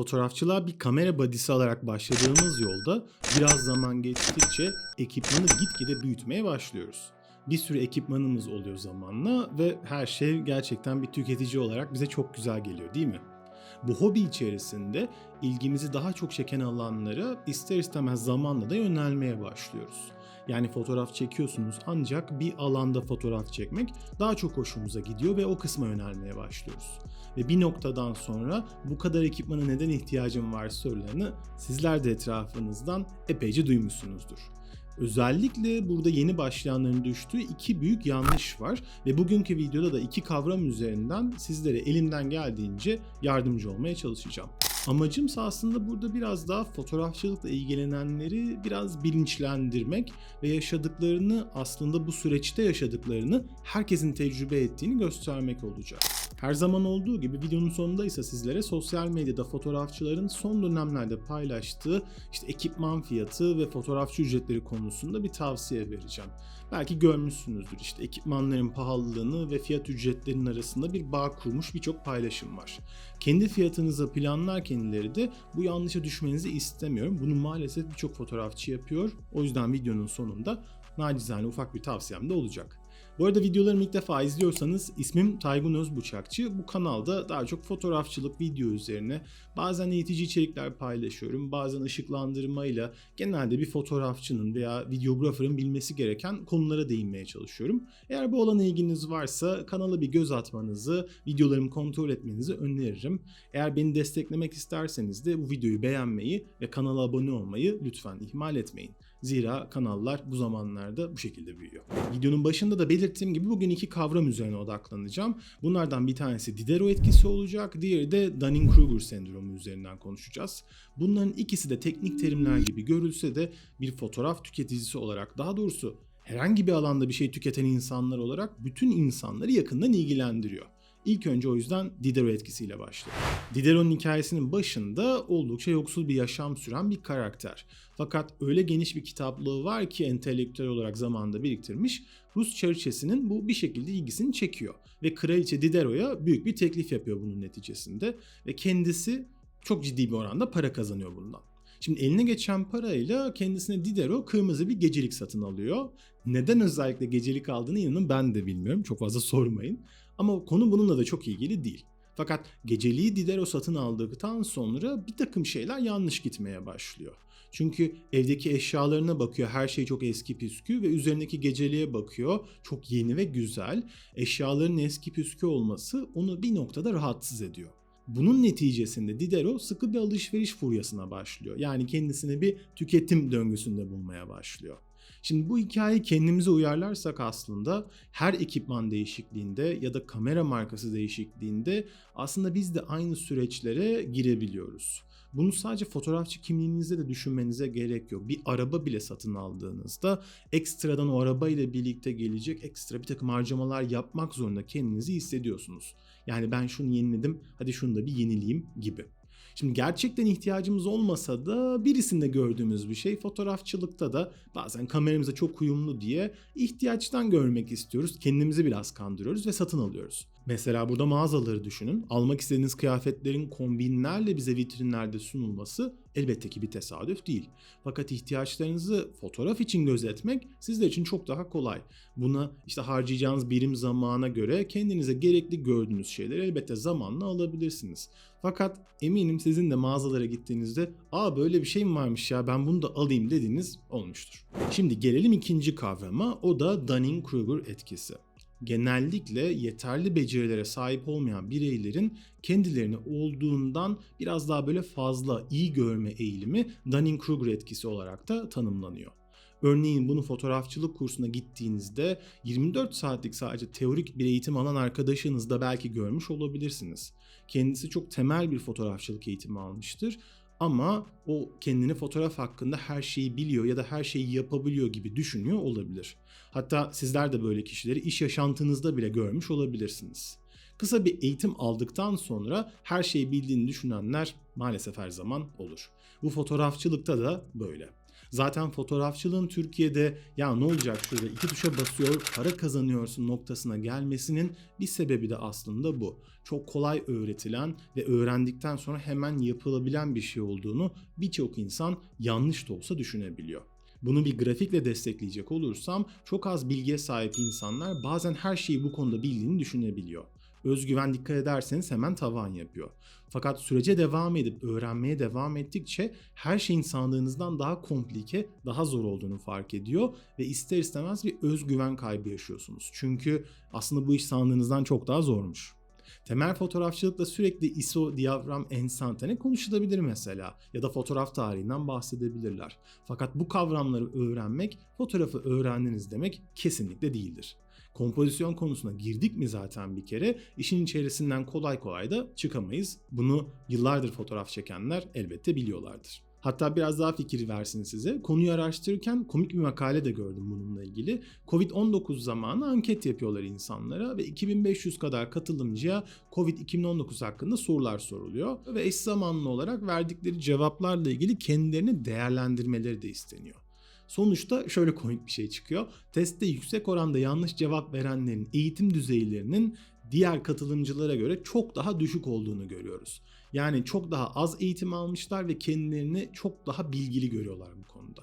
Fotoğrafçılığa bir kamera badisi alarak başladığımız yolda biraz zaman geçtikçe ekipmanı gitgide büyütmeye başlıyoruz. Bir sürü ekipmanımız oluyor zamanla ve her şey gerçekten bir tüketici olarak bize çok güzel geliyor değil mi? Bu hobi içerisinde ilgimizi daha çok çeken alanlara ister istemez zamanla da yönelmeye başlıyoruz. Yani fotoğraf çekiyorsunuz ancak bir alanda fotoğraf çekmek daha çok hoşumuza gidiyor ve o kısma yönelmeye başlıyoruz. Ve bir noktadan sonra bu kadar ekipmana neden ihtiyacım var sorularını sizler de etrafınızdan epeyce duymuşsunuzdur. Özellikle burada yeni başlayanların düştüğü iki büyük yanlış var ve bugünkü videoda da iki kavram üzerinden sizlere elimden geldiğince yardımcı olmaya çalışacağım. Amacımsa aslında burada biraz daha fotoğrafçılıkla ilgilenenleri biraz bilinçlendirmek ve yaşadıklarını aslında bu süreçte yaşadıklarını herkesin tecrübe ettiğini göstermek olacak. Her zaman olduğu gibi videonun sonunda ise sizlere sosyal medyada fotoğrafçıların son dönemlerde paylaştığı işte ekipman fiyatı ve fotoğrafçı ücretleri konusunda bir tavsiye vereceğim. Belki görmüşsünüzdür işte ekipmanların pahalılığını ve fiyat ücretlerinin arasında bir bağ kurmuş birçok paylaşım var. Kendi fiyatınızı planlarken ileri de bu yanlışa düşmenizi istemiyorum. Bunu maalesef birçok fotoğrafçı yapıyor. O yüzden videonun sonunda nacizane ufak bir tavsiyem de olacak. Bu arada videolarımı ilk defa izliyorsanız ismim Taygun Özbuçakçı. Bu kanalda daha çok fotoğrafçılık video üzerine bazen eğitici içerikler paylaşıyorum. Bazen ışıklandırmayla genelde bir fotoğrafçının veya videografırın bilmesi gereken konulara değinmeye çalışıyorum. Eğer bu alana ilginiz varsa kanala bir göz atmanızı, videolarımı kontrol etmenizi öneririm. Eğer beni desteklemek isterseniz de bu videoyu beğenmeyi ve kanala abone olmayı lütfen ihmal etmeyin. Zira kanallar bu zamanlarda bu şekilde büyüyor. Videonun başında da belirttiğim gibi bugün iki kavram üzerine odaklanacağım. Bunlardan bir tanesi Diderot etkisi olacak, diğeri de Dunning-Kruger sendromu üzerinden konuşacağız. Bunların ikisi de teknik terimler gibi görülse de bir fotoğraf tüketicisi olarak daha doğrusu herhangi bir alanda bir şey tüketen insanlar olarak bütün insanları yakından ilgilendiriyor. İlk önce o yüzden Diderot etkisiyle başlıyor. Diderot'un hikayesinin başında oldukça yoksul bir yaşam süren bir karakter. Fakat öyle geniş bir kitaplığı var ki entelektüel olarak zamanında biriktirmiş. Rus çerçesinin bu bir şekilde ilgisini çekiyor. Ve kraliçe Diderot'a büyük bir teklif yapıyor bunun neticesinde. Ve kendisi çok ciddi bir oranda para kazanıyor bundan. Şimdi eline geçen parayla kendisine Diderot kırmızı bir gecelik satın alıyor. Neden özellikle gecelik aldığını inanın ben de bilmiyorum. Çok fazla sormayın. Ama konu bununla da çok ilgili değil. Fakat geceliği Diderot satın aldıktan sonra bir takım şeyler yanlış gitmeye başlıyor. Çünkü evdeki eşyalarına bakıyor her şey çok eski püskü ve üzerindeki geceliğe bakıyor çok yeni ve güzel. Eşyaların eski püskü olması onu bir noktada rahatsız ediyor. Bunun neticesinde Diderot sıkı bir alışveriş furyasına başlıyor. Yani kendisini bir tüketim döngüsünde bulmaya başlıyor. Şimdi bu hikayeyi kendimize uyarlarsak aslında her ekipman değişikliğinde ya da kamera markası değişikliğinde aslında biz de aynı süreçlere girebiliyoruz. Bunu sadece fotoğrafçı kimliğinizde de düşünmenize gerek yok. Bir araba bile satın aldığınızda ekstradan o araba ile birlikte gelecek ekstra bir takım harcamalar yapmak zorunda kendinizi hissediyorsunuz. Yani ben şunu yeniledim hadi şunu da bir yenileyim gibi. Şimdi gerçekten ihtiyacımız olmasa da birisinde gördüğümüz bir şey fotoğrafçılıkta da bazen kameramıza çok uyumlu diye ihtiyaçtan görmek istiyoruz. Kendimizi biraz kandırıyoruz ve satın alıyoruz. Mesela burada mağazaları düşünün. Almak istediğiniz kıyafetlerin kombinlerle bize vitrinlerde sunulması elbette ki bir tesadüf değil. Fakat ihtiyaçlarınızı fotoğraf için gözetmek sizler için çok daha kolay. Buna işte harcayacağınız birim zamana göre kendinize gerekli gördüğünüz şeyleri elbette zamanla alabilirsiniz. Fakat eminim sizin de mağazalara gittiğinizde aa böyle bir şey mi varmış ya ben bunu da alayım dediğiniz olmuştur. Şimdi gelelim ikinci kavrama o da Dunning-Kruger etkisi genellikle yeterli becerilere sahip olmayan bireylerin kendilerini olduğundan biraz daha böyle fazla iyi görme eğilimi Dunning-Kruger etkisi olarak da tanımlanıyor. Örneğin bunu fotoğrafçılık kursuna gittiğinizde 24 saatlik sadece teorik bir eğitim alan arkadaşınız da belki görmüş olabilirsiniz. Kendisi çok temel bir fotoğrafçılık eğitimi almıştır ama o kendini fotoğraf hakkında her şeyi biliyor ya da her şeyi yapabiliyor gibi düşünüyor olabilir. Hatta sizler de böyle kişileri iş yaşantınızda bile görmüş olabilirsiniz. Kısa bir eğitim aldıktan sonra her şeyi bildiğini düşünenler maalesef her zaman olur. Bu fotoğrafçılıkta da böyle. Zaten fotoğrafçılığın Türkiye'de ya ne olacak şurada iki tuşa basıyor para kazanıyorsun noktasına gelmesinin bir sebebi de aslında bu. Çok kolay öğretilen ve öğrendikten sonra hemen yapılabilen bir şey olduğunu birçok insan yanlış da olsa düşünebiliyor. Bunu bir grafikle destekleyecek olursam çok az bilgiye sahip insanlar bazen her şeyi bu konuda bildiğini düşünebiliyor. Özgüven dikkat ederseniz hemen tavan yapıyor. Fakat sürece devam edip öğrenmeye devam ettikçe her şeyin sandığınızdan daha komplike, daha zor olduğunu fark ediyor ve ister istemez bir özgüven kaybı yaşıyorsunuz. Çünkü aslında bu iş sandığınızdan çok daha zormuş. Temel fotoğrafçılıkla sürekli ISO, diyafram, ensantane konuşulabilir mesela ya da fotoğraf tarihinden bahsedebilirler. Fakat bu kavramları öğrenmek fotoğrafı öğrendiniz demek kesinlikle değildir. Kompozisyon konusuna girdik mi zaten bir kere işin içerisinden kolay kolay da çıkamayız. Bunu yıllardır fotoğraf çekenler elbette biliyorlardır. Hatta biraz daha fikir versin size. Konuyu araştırırken komik bir makale de gördüm bununla ilgili. Covid-19 zamanı anket yapıyorlar insanlara ve 2500 kadar katılımcıya Covid-2019 hakkında sorular soruluyor. Ve eş zamanlı olarak verdikleri cevaplarla ilgili kendilerini değerlendirmeleri de isteniyor. Sonuçta şöyle komik bir şey çıkıyor. Testte yüksek oranda yanlış cevap verenlerin eğitim düzeylerinin diğer katılımcılara göre çok daha düşük olduğunu görüyoruz. Yani çok daha az eğitim almışlar ve kendilerini çok daha bilgili görüyorlar bu konuda.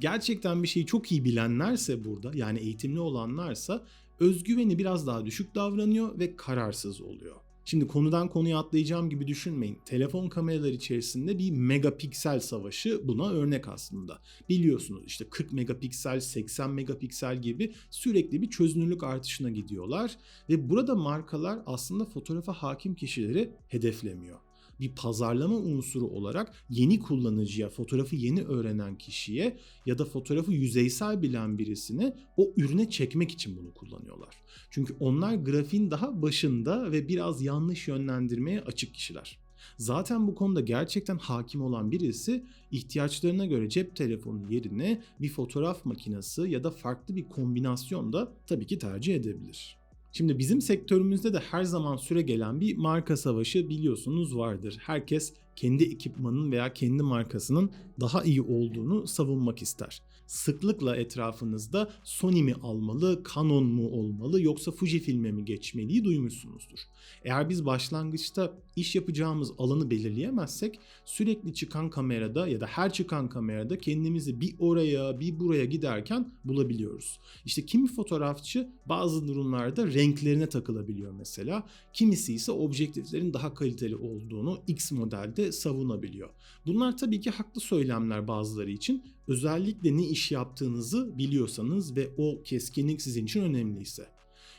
Gerçekten bir şeyi çok iyi bilenlerse burada yani eğitimli olanlarsa özgüveni biraz daha düşük davranıyor ve kararsız oluyor. Şimdi konudan konuya atlayacağım gibi düşünmeyin. Telefon kameraları içerisinde bir megapiksel savaşı buna örnek aslında. Biliyorsunuz işte 40 megapiksel, 80 megapiksel gibi sürekli bir çözünürlük artışına gidiyorlar ve burada markalar aslında fotoğrafa hakim kişileri hedeflemiyor bir pazarlama unsuru olarak yeni kullanıcıya, fotoğrafı yeni öğrenen kişiye ya da fotoğrafı yüzeysel bilen birisini o ürüne çekmek için bunu kullanıyorlar. Çünkü onlar grafiğin daha başında ve biraz yanlış yönlendirmeye açık kişiler. Zaten bu konuda gerçekten hakim olan birisi ihtiyaçlarına göre cep telefonu yerine bir fotoğraf makinesi ya da farklı bir kombinasyon da tabii ki tercih edebilir. Şimdi bizim sektörümüzde de her zaman süre gelen bir marka savaşı biliyorsunuz vardır. Herkes kendi ekipmanın veya kendi markasının daha iyi olduğunu savunmak ister sıklıkla etrafınızda Sony mi almalı, Canon mu olmalı yoksa Fujifilm'e mi geçmeliyi duymuşsunuzdur. Eğer biz başlangıçta iş yapacağımız alanı belirleyemezsek sürekli çıkan kamerada ya da her çıkan kamerada kendimizi bir oraya bir buraya giderken bulabiliyoruz. İşte kimi fotoğrafçı bazı durumlarda renklerine takılabiliyor mesela. Kimisi ise objektiflerin daha kaliteli olduğunu X modelde savunabiliyor. Bunlar tabii ki haklı söylemler bazıları için. Özellikle ne iş yaptığınızı biliyorsanız ve o keskinlik sizin için önemliyse.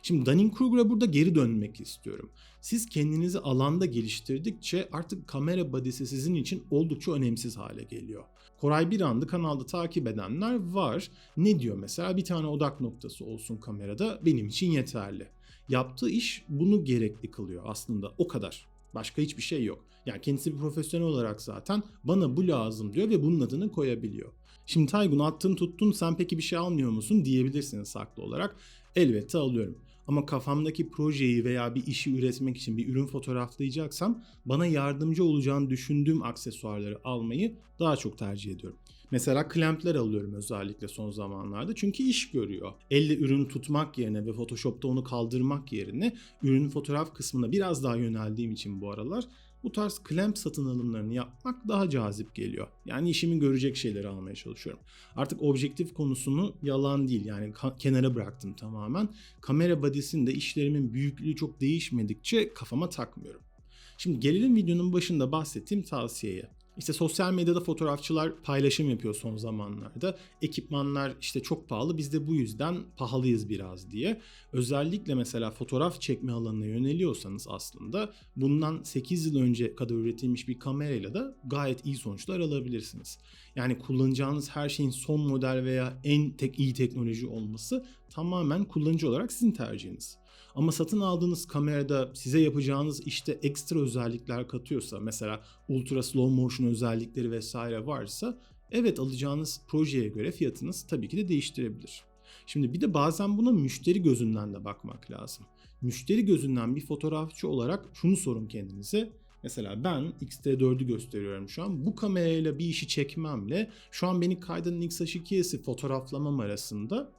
Şimdi Dunning-Kruger'a burada geri dönmek istiyorum. Siz kendinizi alanda geliştirdikçe artık kamera body'si sizin için oldukça önemsiz hale geliyor. Koray bir andı kanalda takip edenler var. Ne diyor mesela bir tane odak noktası olsun kamerada benim için yeterli. Yaptığı iş bunu gerekli kılıyor aslında o kadar. Başka hiçbir şey yok. Yani kendisi bir profesyonel olarak zaten bana bu lazım diyor ve bunun adını koyabiliyor. Şimdi Taygun attın tuttun sen peki bir şey almıyor musun diyebilirsiniz saklı olarak. Elbette alıyorum. Ama kafamdaki projeyi veya bir işi üretmek için bir ürün fotoğraflayacaksam bana yardımcı olacağını düşündüğüm aksesuarları almayı daha çok tercih ediyorum. Mesela klampler alıyorum özellikle son zamanlarda çünkü iş görüyor. Elle ürünü tutmak yerine ve Photoshop'ta onu kaldırmak yerine ürünün fotoğraf kısmına biraz daha yöneldiğim için bu aralar bu tarz clamp satın alımlarını yapmak daha cazip geliyor. Yani işimi görecek şeyleri almaya çalışıyorum. Artık objektif konusunu yalan değil yani kenara bıraktım tamamen. Kamera body'sinde işlerimin büyüklüğü çok değişmedikçe kafama takmıyorum. Şimdi gelelim videonun başında bahsettiğim tavsiyeye. İşte sosyal medyada fotoğrafçılar paylaşım yapıyor son zamanlarda. Ekipmanlar işte çok pahalı biz de bu yüzden pahalıyız biraz diye. Özellikle mesela fotoğraf çekme alanına yöneliyorsanız aslında bundan 8 yıl önce kadar üretilmiş bir kamerayla da gayet iyi sonuçlar alabilirsiniz. Yani kullanacağınız her şeyin son model veya en tek iyi teknoloji olması tamamen kullanıcı olarak sizin tercihiniz. Ama satın aldığınız kamerada size yapacağınız işte ekstra özellikler katıyorsa mesela ultra slow motion özellikleri vesaire varsa evet alacağınız projeye göre fiyatınız tabii ki de değiştirebilir. Şimdi bir de bazen buna müşteri gözünden de bakmak lazım. Müşteri gözünden bir fotoğrafçı olarak şunu sorun kendinize. Mesela ben X-T4'ü gösteriyorum şu an. Bu kamerayla bir işi çekmemle şu an beni Canon X-H2'si fotoğraflamam arasında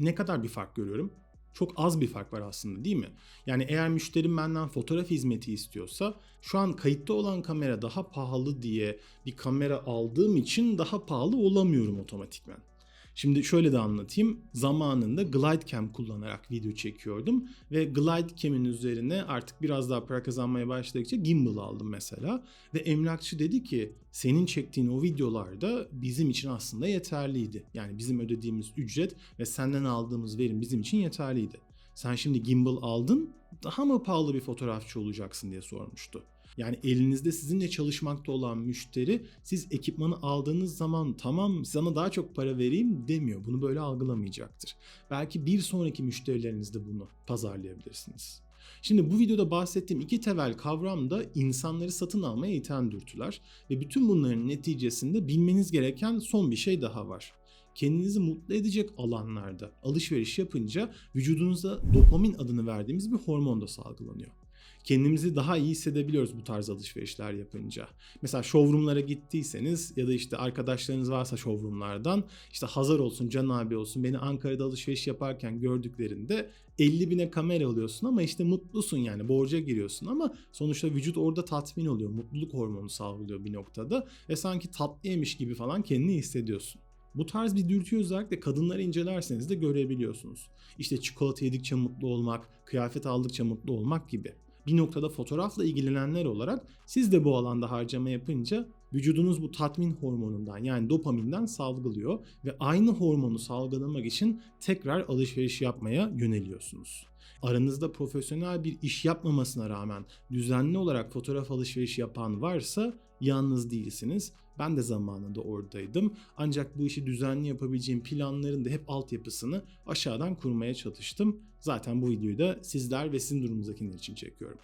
ne kadar bir fark görüyorum? Çok az bir fark var aslında değil mi? Yani eğer müşterim benden fotoğraf hizmeti istiyorsa şu an kayıtta olan kamera daha pahalı diye bir kamera aldığım için daha pahalı olamıyorum otomatikmen. Şimdi şöyle de anlatayım. Zamanında GlideCam kullanarak video çekiyordum ve GlideCam'in üzerine artık biraz daha para kazanmaya başladıkça gimbal aldım mesela ve emlakçı dedi ki senin çektiğin o videolarda bizim için aslında yeterliydi. Yani bizim ödediğimiz ücret ve senden aldığımız verim bizim için yeterliydi. Sen şimdi gimbal aldın daha mı pahalı bir fotoğrafçı olacaksın diye sormuştu. Yani elinizde sizinle çalışmakta olan müşteri siz ekipmanı aldığınız zaman tamam sana daha çok para vereyim demiyor. Bunu böyle algılamayacaktır. Belki bir sonraki müşterilerinizde bunu pazarlayabilirsiniz. Şimdi bu videoda bahsettiğim iki temel kavram da insanları satın almaya iten dürtüler ve bütün bunların neticesinde bilmeniz gereken son bir şey daha var kendinizi mutlu edecek alanlarda alışveriş yapınca vücudunuza dopamin adını verdiğimiz bir hormon da salgılanıyor kendimizi daha iyi hissedebiliyoruz bu tarz alışverişler yapınca. Mesela showroomlara gittiyseniz ya da işte arkadaşlarınız varsa showroomlardan işte Hazar olsun, Can abi olsun beni Ankara'da alışveriş yaparken gördüklerinde 50 bine kamera alıyorsun ama işte mutlusun yani borca giriyorsun ama sonuçta vücut orada tatmin oluyor. Mutluluk hormonu salgılıyor bir noktada ve sanki tatlı yemiş gibi falan kendini hissediyorsun. Bu tarz bir dürtüyü özellikle kadınları incelerseniz de görebiliyorsunuz. İşte çikolata yedikçe mutlu olmak, kıyafet aldıkça mutlu olmak gibi bir noktada fotoğrafla ilgilenenler olarak siz de bu alanda harcama yapınca vücudunuz bu tatmin hormonundan yani dopaminden salgılıyor ve aynı hormonu salgılamak için tekrar alışveriş yapmaya yöneliyorsunuz. Aranızda profesyonel bir iş yapmamasına rağmen düzenli olarak fotoğraf alışveriş yapan varsa yalnız değilsiniz. Ben de zamanında oradaydım. Ancak bu işi düzenli yapabileceğim planların da hep altyapısını aşağıdan kurmaya çalıştım. Zaten bu videoyu da sizler ve sizin durumunuzdakiler için çekiyorum.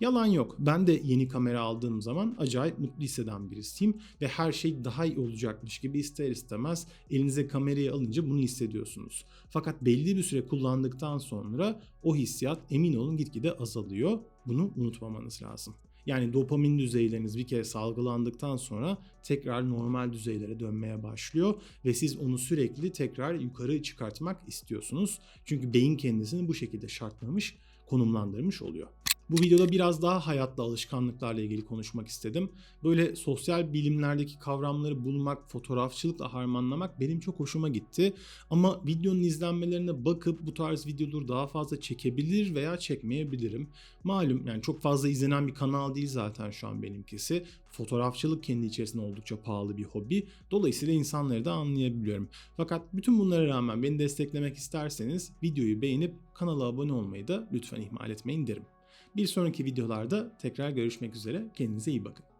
Yalan yok. Ben de yeni kamera aldığım zaman acayip mutlu hisseden birisiyim ve her şey daha iyi olacakmış gibi ister istemez elinize kamerayı alınca bunu hissediyorsunuz. Fakat belli bir süre kullandıktan sonra o hissiyat emin olun gitgide azalıyor. Bunu unutmamanız lazım. Yani dopamin düzeyleriniz bir kere salgılandıktan sonra tekrar normal düzeylere dönmeye başlıyor ve siz onu sürekli tekrar yukarı çıkartmak istiyorsunuz. Çünkü beyin kendisini bu şekilde şartlamış, konumlandırmış oluyor. Bu videoda biraz daha hayatla alışkanlıklarla ilgili konuşmak istedim. Böyle sosyal bilimlerdeki kavramları bulmak, fotoğrafçılıkla harmanlamak benim çok hoşuma gitti. Ama videonun izlenmelerine bakıp bu tarz videoları daha fazla çekebilir veya çekmeyebilirim. Malum yani çok fazla izlenen bir kanal değil zaten şu an benimkisi. Fotoğrafçılık kendi içerisinde oldukça pahalı bir hobi. Dolayısıyla insanları da anlayabiliyorum. Fakat bütün bunlara rağmen beni desteklemek isterseniz videoyu beğenip kanala abone olmayı da lütfen ihmal etmeyin derim. Bir sonraki videolarda tekrar görüşmek üzere. Kendinize iyi bakın.